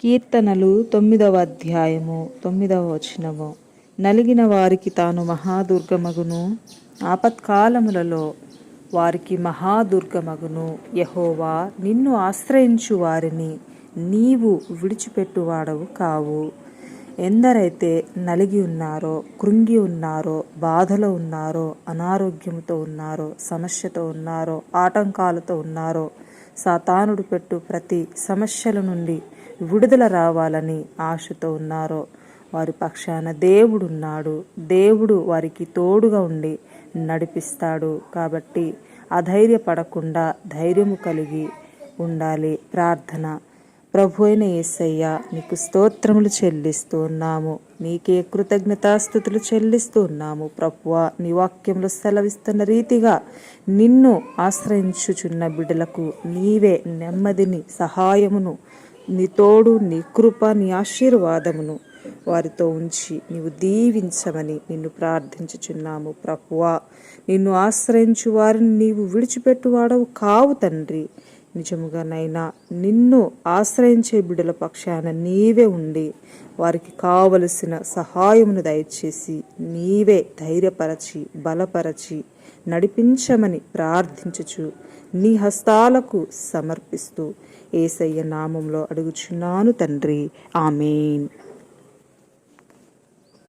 కీర్తనలు తొమ్మిదవ అధ్యాయము తొమ్మిదవ వచనము. నలిగిన వారికి తాను మహాదుర్గమగును. ఆపత్కాలములలో వారికి మహాదుర్గమగును. యహోవా నిన్ను ఆశ్రయించు వారిని నీవు విడిచిపెట్టువాడవు కావు. ఎందరైతే నలిగి ఉన్నారో కృంగి ఉన్నారో బాధలో ఉన్నారో అనారోగ్యంతో ఉన్నారో సమస్యతో ఉన్నారో ఆటంకాలతో ఉన్నారో సాతానుడు పెట్టు ప్రతి సమస్యల నుండి విడుదల రావాలని ఆశతో ఉన్నారో. వారి పక్షాన దేవుడున్నాడు. దేవుడు వారికి తోడుగా ఉండి నడిపిస్తాడు. కాబట్టి అధైర్యపడకుండా ధైర్యము కలిగి ఉండాలి. ప్రార్థన. ప్రభు అయిన ఏసయ్య నీకు స్తోత్రములు చెల్లిస్తూ ఉన్నాము. నీకే కృతజ్ఞతాస్థుతులు చెల్లిస్తూ ఉన్నాము. ప్రభువ నీ వాక్యంలో సెలవిస్తున్న రీతిగా నిన్ను ఆశ్రయించుచున్న బిడ్డలకు నీవే నెమ్మదిని సహాయమును నీ తోడు నీ కృప నీ ఆశీర్వాదమును వారితో ఉంచి నీవు దీవించమని నిన్ను ప్రార్థించుచున్నాము ప్రభువా. నిన్ను ఆశ్రయించు వారిని నీవు విడిచిపెట్టువాడవు కావు తండ్రి. నిజముగానైనా నిన్ను ఆశ్రయించే బిడ్డల పక్షాన నీవే ఉండి వారికి కావలసిన సహాయమును దయచేసి నీవే ధైర్యపరచి బలపరచి నడిపించమని ప్రార్థించుచు నీ హస్తాలకు సమర్పిస్తూ ఏసయ్య నామంలో అడుగుచున్నాను తండ్రి. ఆమెన్.